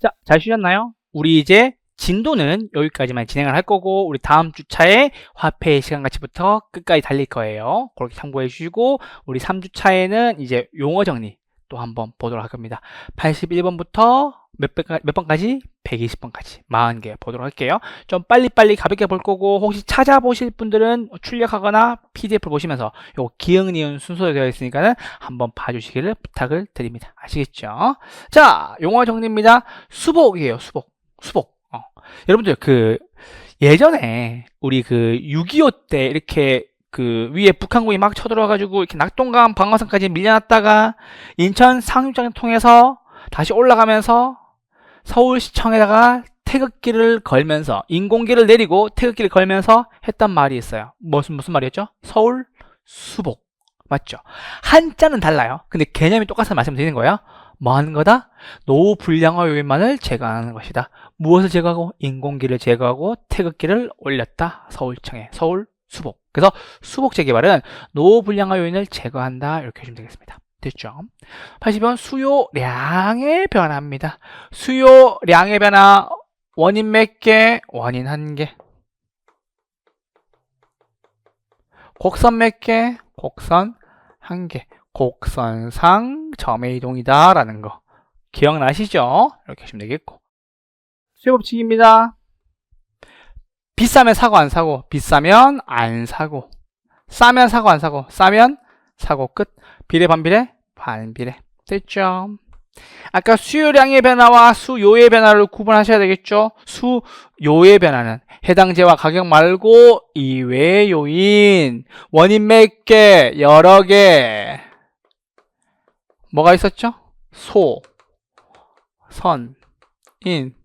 자, 잘 쉬셨나요? 우리 이제 진도는 여기까지만 진행을 할 거고 우리 다음 주차에 화폐의 시간 가치부터 끝까지 달릴 거예요. 그렇게 참고해 주시고 우리 3주차에는 이제 용어 정리 또 한번 보도록 할 겁니다. 81번부터 몇, 번까- 몇 번까지? 120번까지 40개 보도록 할게요. 좀 빨리빨리 가볍게 볼 거고 혹시 찾아보실 분들은 출력하거나 PDF 보시면서 요 기억 니은 순서로 되어 있으니까는 한번 봐주시기를 부탁을 드립니다. 아시겠죠? 자, 용어 정리입니다. 수복이에요. 수복. 수복. 어. 여러분들 그 예전에 우리 그 6.25 때 이렇게 그 위에 북한군이 막 쳐들어와가지고 이렇게 낙동강 방어선까지 밀려났다가 인천 상륙장 통해서 다시 올라가면서 서울시청에다가 태극기를 걸면서 인공기를 내리고 태극기를 걸면서 했던 말이 있어요. 무슨 무슨 말이었죠? 서울 수복 맞죠? 한자는 달라요. 근데 개념이 똑같아서 말씀드리는 거예요. 뭐 하는 거다? 노후 불량화 요인만을 제거하는 것이다. 무엇을 제거하고 인공기를 제거하고 태극기를 올렸다. 서울청에 서울 수복. 그래서 수복 재개발은 노후 불량화 요인을 제거한다. 이렇게 하시면 되겠습니다. 됐죠? 80번 수요량의 변화입니다. 수요량의 변화 원인 몇 개? 원인 한 개. 곡선 몇 개? 곡선 한 개. 곡선상 점의 이동이다 라는 거 기억나시죠? 이렇게 하시면 되겠고 수요 법칙입니다. 비싸면 사고 안 사고 비싸면 안 사고 싸면 사고 안 사고 싸면 사고 끝 비례 반비례 반비례 됐죠? 아까 수요량의 변화와 수요의 변화를 구분하셔야 되겠죠? 수요의 변화는 해당제와 가격 말고 이외의 요인 원인 몇 개, 여러 개 뭐가 있었죠? 소, 선, 인,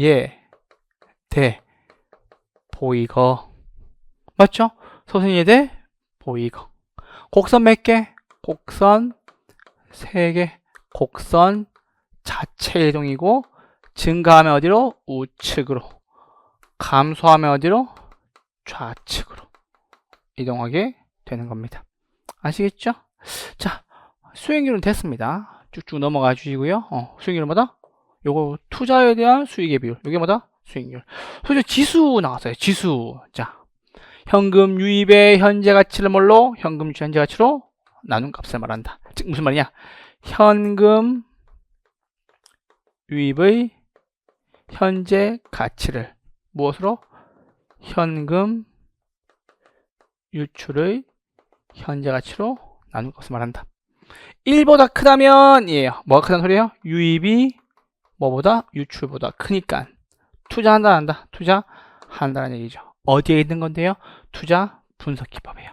예, 대, 보이거 맞죠? 소선이 대, 보이거 곡선 몇 개? 곡선 세개 곡선 자체 이동이고 증가하면 어디로? 우측으로 감소하면 어디로? 좌측으로 이동하게 되는 겁니다. 아시겠죠? 자, 수익률은 됐습니다. 쭉쭉 넘어가 주시고요. 어, 수익률은 뭐다? 요거 투자에 대한 수익의 비율. 이게 뭐다? 수익률. 소위 지수 나왔어요. 지수. 자, 현금 유입의 현재 가치를 뭘로? 현금 주 현재 가치로 나눈 값을 말한다. 즉 무슨 말이냐? 현금 유입의 현재 가치를 무엇으로? 현금 유출의 현재 가치로 나눈 것을 말한다. 1보다 크다면 이에요. 뭐가 크다는 소리예요? 유입이 뭐보다 유출보다 크니까 투자한다 한다. 투자한다는 얘기죠. 어디에 있는 건데요? 투자 분석 기법이에요.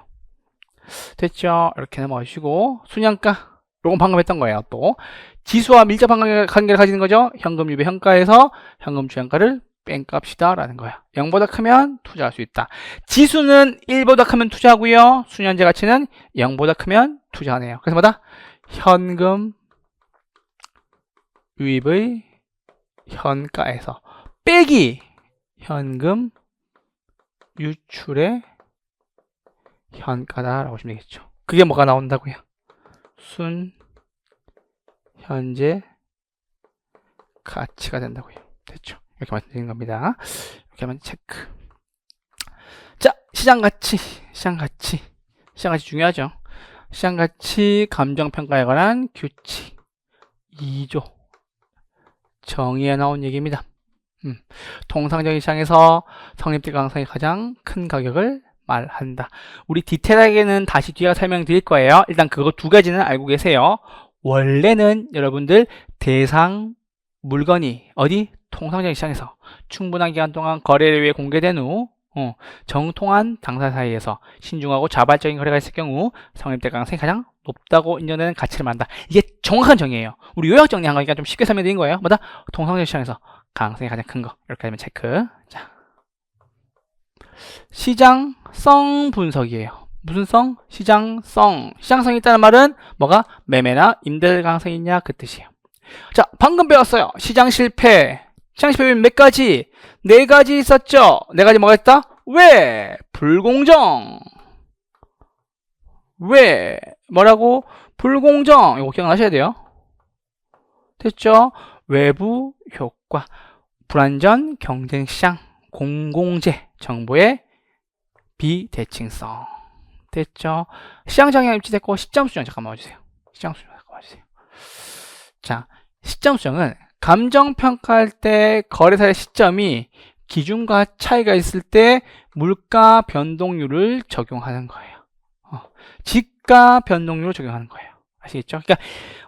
됐죠? 이렇게 넘어가시고 순양가 요건 방금 했던 거예요. 또 지수와 밀접한 관계- 관계를 가지는 거죠. 현금 유배 현가에서 현금 주현가를 뺀 값이다 라는 거야. 0보다 크면 투자할 수 있다. 지수는 1보다 크면 투자하고요. 수년제 가치는 0보다 크면 투자하네요. 그래서 뭐다? 현금 유입의 현가에서 빼기 현금 유출의 현가다라고 보시면 되겠죠. 그게 뭐가 나온다고요? 순 현재 가치가 된다고요. 됐죠? 이렇게 말씀드리는 겁니다. 이렇게 하면 체크. 자, 시장 가치, 시장 가치, 시장 가치 중요하죠. 시장 가치 감정 평가에 관한 규칙 2조 정의에 나온 얘기입니다. 음, 통상적인 시장에서 성립될 가능성이 가장 큰 가격을 말한다. 우리 디테일하게는 다시 뒤에 설명드릴 거예요. 일단 그거 두 가지는 알고 계세요. 원래는 여러분들 대상 물건이 어디 통상적인 시장에서 충분한 기간 동안 거래를 위해 공개된 후 어, 정통한 당사 사이에서 신중하고 자발적인 거래가 있을 경우 성립될 가능성이 가장 높다고 인정되는 가치를 말한다. 이게 정확한 정의예요. 우리 요약 정리한 거니까 좀 쉽게 설명드린 거예요. 뭐다? 통상적인 시장에서 가능성이 가장 큰 거. 이렇게 하면 체크. 자. 시장성 분석이에요. 무슨 성? 시장성. 시장성이 있다는 말은 뭐가 매매나 임대 가능성이 있냐 그 뜻이에요. 자, 방금 배웠어요. 시장 실패. 시장 실패 몇 가지? 네 가지 있었죠? 네 가지 뭐가 있다? 왜? 불공정. 왜? 뭐라고? 불공정. 이거 기억나셔야 돼요. 됐죠? 외부 무엇과 불안전 경쟁 시장 공공재 정보의 비대칭성 됐죠? 시장 장애 입지됐고 시점 수정 잠깐만 와주세요. 시장 수정 잠깐만 와주세요. 자, 시점 수정은 감정 평가할 때 거래사의 시점이 기준과 차이가 있을 때 물가 변동률을 적용하는 거예요. 어, 지가 변동률을 적용하는 거예요. 아시겠죠? 그러니까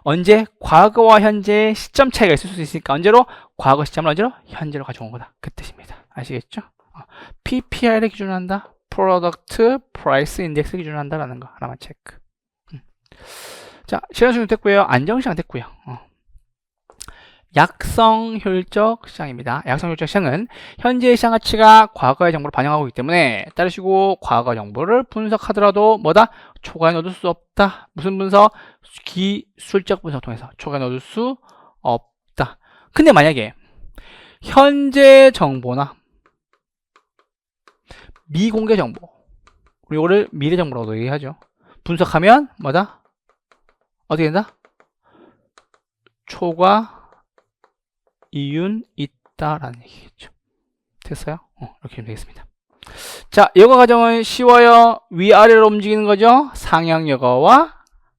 언제 과거와 현재 시점 차이가 있을 수 있으니까 언제로 과거 시점을 언제로 현재로 가져온 거다. 그 뜻입니다. 아시겠죠? 어, PPI를 기준으로 한다. Product Price Index 기준으로 한다라는 거 하나만 체크. 음. 자, 시간 수준 됐고요. 안정시장 됐고요. 어. 약성 효율적 시장입니다. 약성 효율적 시장은 현재의 시장 가치가 과거의 정보를 반영하고 있기 때문에 따르시고 과거 정보를 분석하더라도 뭐다? 초과에 넣을 수 없다. 무슨 분석? 기술적 분석 통해서 초과에 넣을 수 없다. 근데 만약에 현재 정보나 미공개 정보 그리고 이거를 미래 정보라고 얘기하죠. 분석하면 뭐다? 어떻게 된다? 초과 이윤 있다라는 얘기겠죠. 됐어요? 어, 이렇게 되겠습니다. 자, 여가 과정은 쉬워요. 위아래로 움직이는 거죠. 상향 여가와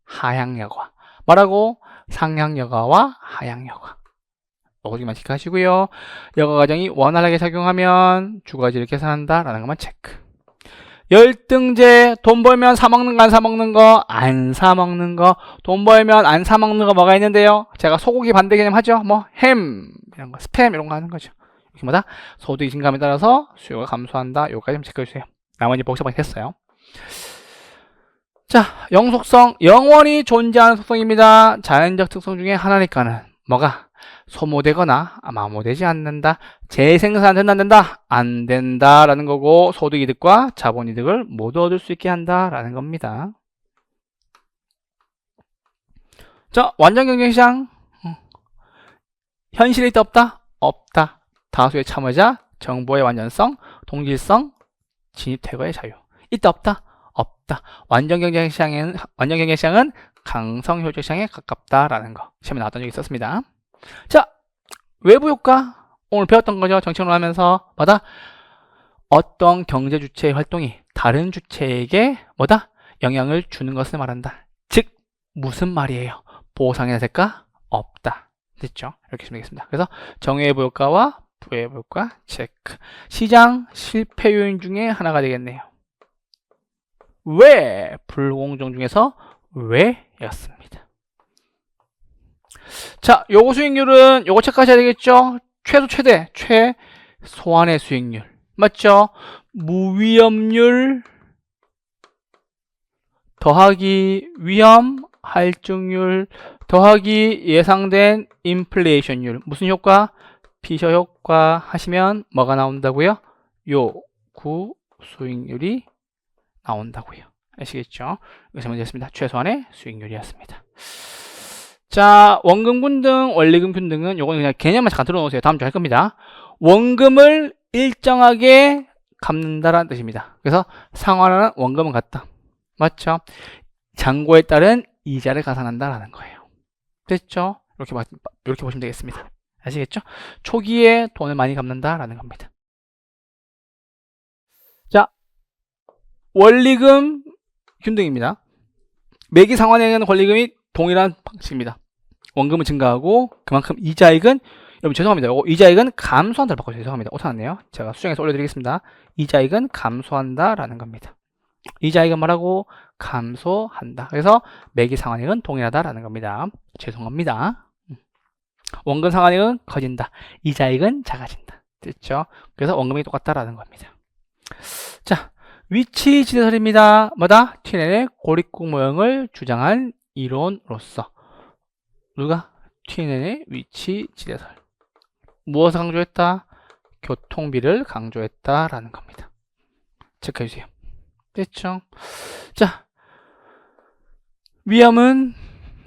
하향 여가. 뭐라고? 상향 여가와 하향 여가. 어디만 체크하시고요. 여가 과정이 원활하게 작용하면 두 가지를 계산한다라는 것만 체크. 열등제 돈 벌면 사 먹는 거 안 사 먹는 거 안 사 먹는 거. 돈 벌면 안 사 먹는 거 뭐가 있는데요? 제가 소고기 반대 개념 하죠? 뭐 햄. 이런 거 스팸 이런 거 하는 거죠. 이렇게 뭐다? 소득이 증감에 따라서 수요가 감소한다. 요까지 좀 체크해 주세요. 나머지 복잡하게 했어요. 자 영속성 영원히 존재하는 속성입니다. 자연적 특성 중에 하나니까는 뭐가 소모되거나 마모되지 않는다. 재생산은 안 된다. 안 된다라는 거고 소득 이득과 자본 이득을 모두 얻을 수 있게 한다라는 겁니다. 자, 완전 경쟁시장. 어. 현실에 있다 없다? 없다. 다수의 참여자, 정보의 완전성, 동질성, 진입 퇴거의 자유. 있다 없다? 없다. 완전 경쟁시장은 완전 경쟁시장은 강성 효율적 시장에 가깝다라는 거. 시험에 나왔던 적이 있었습니다. 자, 외부 효과. 오늘 배웠던 거죠. 정책으로 하면서 뭐다? 어떤 경제 주체의 활동이 다른 주체에게 뭐다? 영향을 주는 것을 말한다. 즉, 무슨 말이에요? 보상이나 대가? 없다. 됐죠? 이렇게 쓰면 되겠습니다. 그래서 정외부 효과와 부외부 효과 체크. 시장 실패 요인 중에 하나가 되겠네요. 왜? 불공정 중에서 왜? 였습니다. 자, 요거 수익률은 요거 체크하셔야 되겠죠? 최소 최대 최소한의 수익률 맞죠? 무위험률 더하기 위험 할증률 더하기 예상된 인플레이션율 무슨 효과? 피셔 효과 하시면 뭐가 나온다고요? 요구 수익률이 나온다고요. 아시겠죠? 여기서 문제 습니다 최소한의 수익률이었습니다. 자, 원금군 등 원리금균 등은 요거는 그냥 개념만 잠깐 들어놓으세요. 다음 주에 할 겁니다. 원금을 일정하게 갚는다라는 뜻입니다. 그래서 상환하는 원금은 같다. 맞죠? 잔고에 따른 이자를 가산한다라는 거예요. 됐죠? 이렇게, 이렇게 보시면 되겠습니다. 아시겠죠? 초기에 돈을 많이 갚는다라는 겁니다. 자, 원리금 균등입니다. 매기 상환에는 권리금이 동일한 방식입니다. 원금은 증가하고 그만큼 이자액은 여러분 죄송합니다. 이자액은 감소한다를 바꿔서 죄송합니다. 오타났네요. 제가 수정해서 올려드리겠습니다. 이자액은 감소한다라는 겁니다. 이자액은 뭐라고? 감소한다. 그래서 매기 상환액은 동일하다라는 겁니다. 죄송합니다. 원금 상환액은 커진다. 이자액은 작아진다. 됐죠? 그래서 원금이 똑같다라는 겁니다. 자, 위치 지대설입니다. 뭐다? TNL의 고립국 모형을 주장한 이론으로서 누가 TNN의 위치 지대설 무엇을 강조했다? 교통비를 강조했다라는 겁니다. 체크해 주세요. 됐죠? 자, 위험은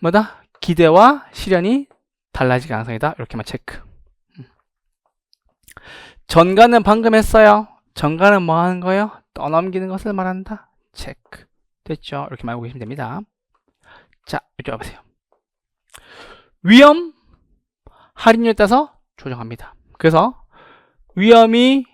뭐다? 기대와 실현이 달라질 가능성이다. 이렇게만 체크. 음. 전가는 방금 했어요. 전가는 뭐 하는 거예요? 떠넘기는 것을 말한다. 체크. 됐죠? 이렇게 말고 계시면 됩니다. 자, 이쪽 와보세요. 위험, 할인율에 따라서 조정합니다. 그래서 위험이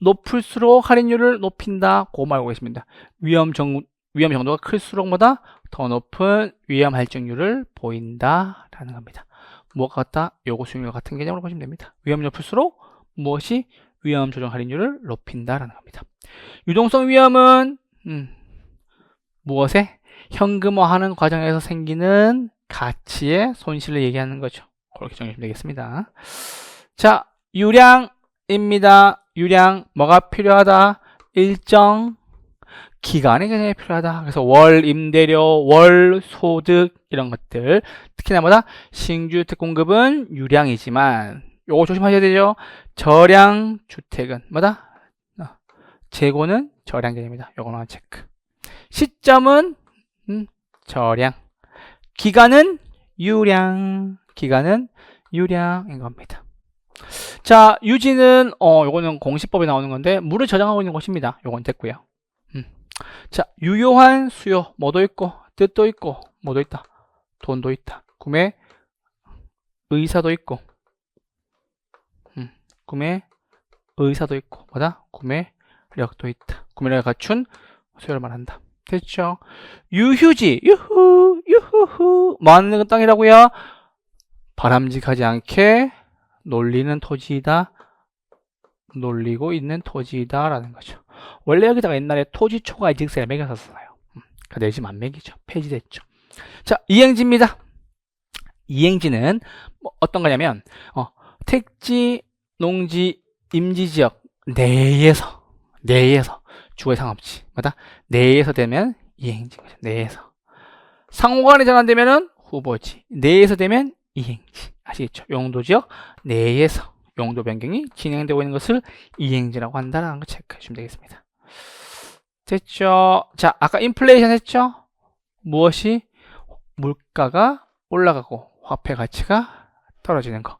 높을수록 할인율을 높인다. 고 알고 계십니다. 위험 정, 위험 정도가 클수록 뭐다? 더 높은 위험 할증률을 보인다라는 겁니다. 무엇과 같다? 요거 수익률 같은 개념으로 보시면 됩니다. 위험이 높을수록 무엇이 위험 조정 할인율을 높인다라는 겁니다. 유동성 위험은 음, 무엇에 현금화하는 과정에서 생기는 가치의 손실을 얘기하는 거죠. 그렇게 정리하시면 되겠습니다. 자, 유량입니다. 유량 뭐가 필요하다? 일정 기간이 굉장히 필요하다. 그래서 월 임대료, 월 소득 이런 것들 특히나 뭐다 신주택 공급은 유량이지만 요거 조심하셔야 되죠. 저량 주택은 뭐다 어, 재고는 저량 개념이다. 요거는 체크. 시점은 음, 저량. 기간은 유량. 기간은 유량인 겁니다. 자, 유지는 어 요거는 공시법에 나오는 건데 물을 저장하고 있는 곳입니다. 요건 됐고요. 음. 자, 유효한 수요 뭐도 있고 뜻도 있고 뭐도 있다. 돈도 있다. 구매 의사도 있고 음. 구매 의사도 있고 뭐다? 구매력도 있다. 구매력을 갖춘 수요를 말한다. 됐죠? 유휴지 유후 유후후 뭐 하는 땅이라고요? 바람직하지 않게 놀리는 토지이다. 놀리고 있는 토지이다 라는 거죠. 원래 여기다가 옛날에 토지 초과 이직세를 매겼었어요. 음, 근데 지금 안 매기죠. 폐지됐죠. 자, 이행지입니다. 이행지는 뭐 어떤 거냐면 어, 택지, 농지, 임지지역 내에서 내에서 주거의 상업지 뭐다? 내에서 되면 이행지인 거죠. 내에서 상호간에 전환되면은 후보지 내에서 되면 이행지 아시겠죠? 용도 지역 내에서 용도 변경이 진행되고 있는 것을 이행지라고 한다는 걸 체크해 주시면 되겠습니다. 됐죠? 자, 아까 인플레이션 했죠? 무엇이? 물가가 올라가고 화폐 가치가 떨어지는 거.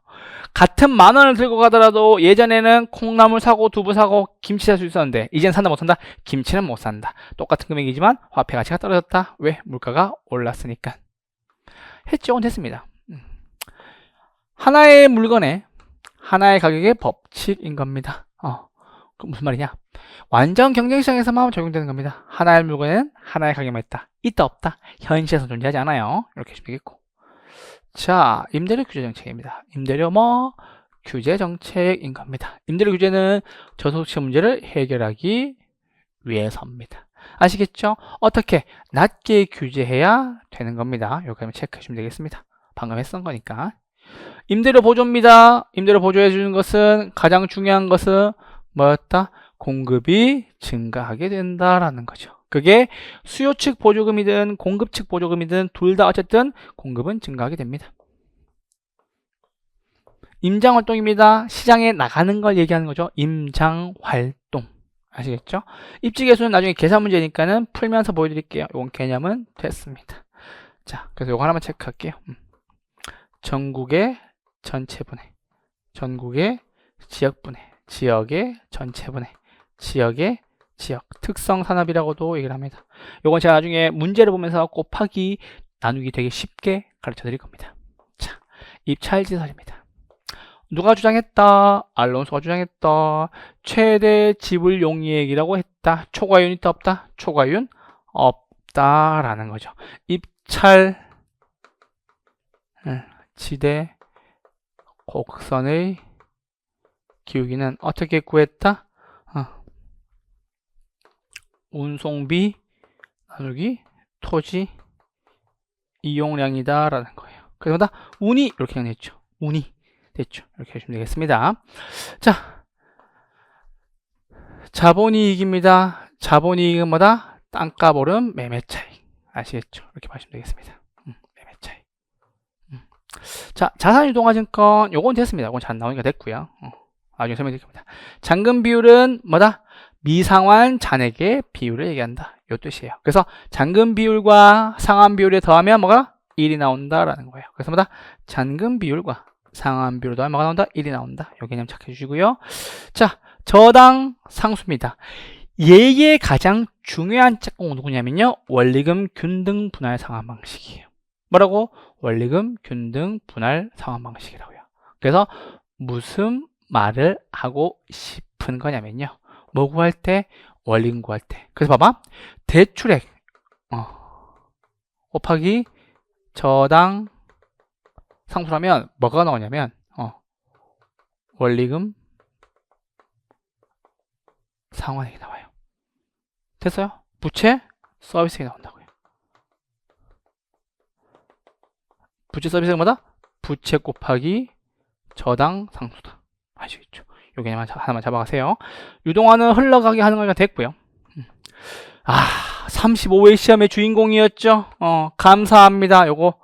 같은 만 원을 들고 가더라도 예전에는 콩나물 사고 두부 사고 김치 살 수 있었는데 이젠 산다 못 산다? 김치는 못 산다. 똑같은 금액이지만 화폐 가치가 떨어졌다. 왜? 물가가 올랐으니까. 했죠? 됐습니다. 음. 하나의 물건에 하나의 가격의 법칙인 겁니다. 어, 그 무슨 말이냐? 완전 경쟁시장에서만 적용되는 겁니다. 하나의 물건에는 하나의 가격만 있다. 있다 없다. 현실에서 존재하지 않아요. 이렇게 하시면 되겠고. 자, 임대료 규제 정책입니다. 임대료 뭐 규제 정책인 겁니다. 임대료 규제는 저소득층 문제를 해결하기 위해서입니다. 아시겠죠? 어떻게 낮게 규제해야 되는 겁니다. 여기 한번 체크해 주시면 되겠습니다. 방금 했던 거니까. 임대료 보조입니다. 임대료 보조해 주는 것은 가장 중요한 것은 뭐였다? 공급이 증가하게 된다라는 거죠. 그게 수요 측 보조금이든 공급 측 보조금이든 둘 다 어쨌든 공급은 증가하게 됩니다. 임장 활동입니다. 시장에 나가는 걸 얘기하는 거죠. 임장 활동. 아시겠죠? 입지 계수는 나중에 계산 문제니까는 풀면서 보여드릴게요. 이건 개념은 됐습니다. 자, 그래서 이거 하나만 체크할게요. 음. 전국의 전체 분해, 전국의 지역 분해, 지역의 전체 분해, 지역의 지역, 특성 산업이라고도 얘기를 합니다. 이건 제가 나중에 문제를 보면서 곱하기 나누기 되게 쉽게 가르쳐 드릴 겁니다. 자, 입찰지설입니다. 누가 주장했다? 알론소가 주장했다. 최대 지불 용이액이라고 했다. 초과윤 있다 없다? 초과윤 없다라는 거죠. 입찰 지대 곡선의 기울기는 어떻게 구했다? 어. 운송비 나누기 토지 이용량이다 라는 거예요. 그래서 다 운이 이렇게 정했죠. 운이 됐죠. 이렇게 하시면 되겠습니다. 자, 자본이익입니다. 자본이익은 뭐다? 땅값 오름 매매 차익. 아시겠죠? 이렇게 보시면 되겠습니다. 음, 매매 차익. 음. 자, 자산유동화증권 요건 됐습니다. 이건 잘 나오니까 됐고요. 어, 나중에 설명드리겠습니다. 잔금 비율은 뭐다? 미상환 잔액의 비율을 얘기한다. 요 뜻이에요. 그래서 잔금 비율과 상환 비율에 더하면 뭐가? 1이 나온다라는 거예요. 그래서 뭐다? 잔금 비율과 상환 비율 더하면 뭐가 나온다? 1이 나온다. 요 개념 착해 주시고요. 자, 저당 상수입니다. 얘의 가장 중요한 짝꿍은 누구냐면요. 원리금 균등 분할 상환 방식이에요. 뭐라고? 원리금 균등 분할 상환 방식이라고요. 그래서 무슨 말을 하고 싶은 거냐면요. 뭐 구할 때? 원리금 구할 때. 그래서 봐봐. 대출액 어, 곱하기 저당 상수라면 뭐가 나오냐면 어, 원리금 상환액이 나와요. 됐어요? 부채 서비스액이 나온다고요. 부채 서비스액 뭐다? 부채 곱하기 저당 상수다. 아시겠죠? 요 개념 하나만 잡아가세요. 유동화는 흘러가게 하는 거니까 됐고요. 음. 아, 35회 시험의 주인공이었죠. 어, 감사합니다. 요거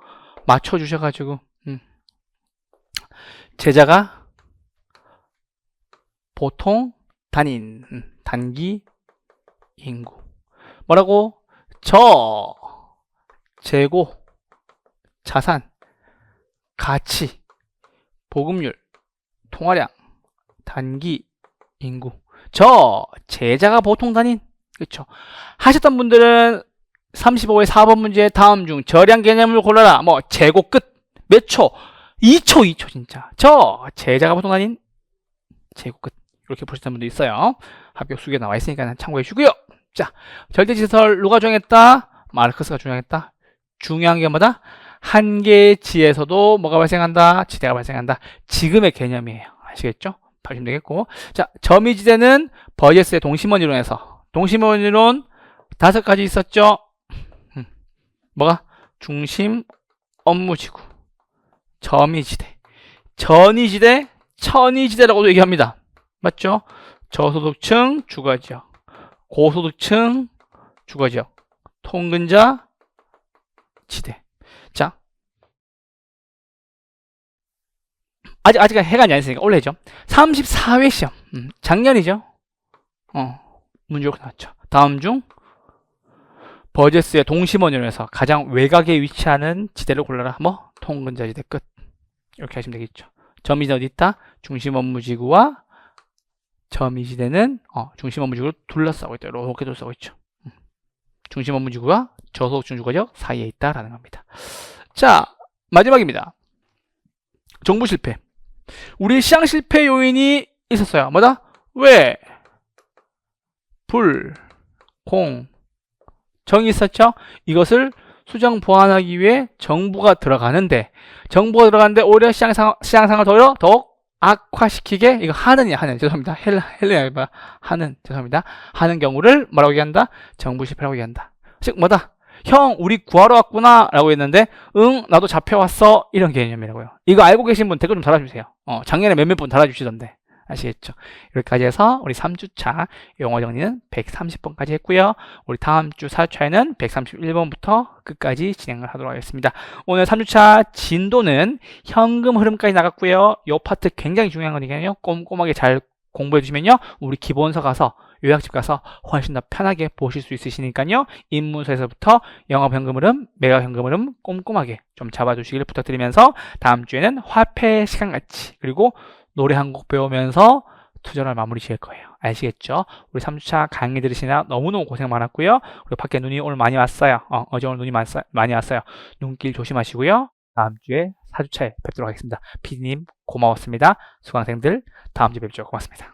맞춰주셔가지고. 음. 제자가 보통 단인, 음, 단기 인구. 뭐라고? 저, 재고, 자산, 가치, 보급률, 통화량, 단기, 인구. 저, 제자가 보통 단인. 그쵸. 하셨던 분들은 35의 4번 문제 다음 중 저량 개념을 골라라. 뭐, 재고 끝. 몇 초? 2초, 2초, 진짜. 저, 제자가 보통 단인. 재고 끝. 이렇게 보셨던 분도 있어요. 합격 수기에 나와 있으니까 참고해 주고요. 자, 절대지설 누가 정했다? 마르크스가 정했다. 중요한 게 뭐다? 한 개의 지에서도 뭐가 발생한다? 지대가 발생한다. 지금의 개념이에요. 아시겠죠? 봐주시면 되겠고. 자, 점이지대는 버제스의 동심원 이론에서 동심원 이론 다섯 가지 있었죠? 음, 뭐가? 중심, 업무지구, 점이지대, 전이지대, 천이지대라고도 얘기합니다. 맞죠? 저소득층 주거지역, 고소득층 주거지역, 통근자 지대. 자, 아직 아직 해가 안 있으니까 올해죠. 34회 시험, 음, 작년이죠. 어, 문제가 나왔죠. 다음 중 버제스의 동심원으로해서 가장 외곽에 위치하는 지대를 골라라. 뭐 통근자 지대 끝. 이렇게 하시면 되겠죠. 점이 어디 있다? 중심 업무지구와 점이 지대는 어, 중심 업무지구를 둘러싸고 있다. 이렇게 둘러싸고 있죠. 음. 중심 업무지구가 저소득층 주거적 사이에 있다라는 겁니다. 자, 마지막입니다. 정부 실패. 우리 시장 실패 요인이 있었어요. 뭐다? 왜? 불, 공, 정이 있었죠? 이것을 수정 보완하기 위해 정부가 들어가는데 정부가 들어가는데 오히려 시장 상황, 시장 상황을 더욱, 더욱 악화시키게 이거 하느냐 하는 죄송합니다 헬 헬레 하는 죄송합니다 하는 경우를 뭐라고 얘기한다 정부 실패라고 얘기한다 즉 뭐다 형 우리 구하러 왔구나 라고 했는데 응 나도 잡혀왔어 이런 개념이라고요 이거 알고 계신 분 댓글 좀 달아주세요 어, 작년에 몇몇 분 달아주시던데 아시겠죠? 여기까지 해서 우리 3주차 영어 정리는 130번까지 했고요. 우리 다음 주 4주차에는 131번부터 끝까지 진행을 하도록 하겠습니다. 오늘 3주차 진도는 현금 흐름까지 나갔고요. 이 파트 굉장히 중요한 거니까요. 꼼꼼하게 잘 공부해 주시면요. 우리 기본서 가서 요약집 가서 훨씬 더 편하게 보실 수 있으시니까요. 입문서에서부터 영업 현금 흐름, 매각 현금 흐름 꼼꼼하게 좀 잡아주시길 부탁드리면서 다음 주에는 화폐 시간같이 그리고 노래 한 곡 배우면서 투자를 마무리 지을 거예요. 아시겠죠? 우리 3주차 강의 들으시나 너무너무 고생 많았고요. 그리고 밖에 눈이 오늘 많이 왔어요. 어, 어제 오늘 눈이 많이 왔어요. 눈길 조심하시고요. 다음 주에 4주차에 뵙도록 하겠습니다. 피디님 고마웠습니다. 수강생들 다음 주에 뵙죠. 고맙습니다.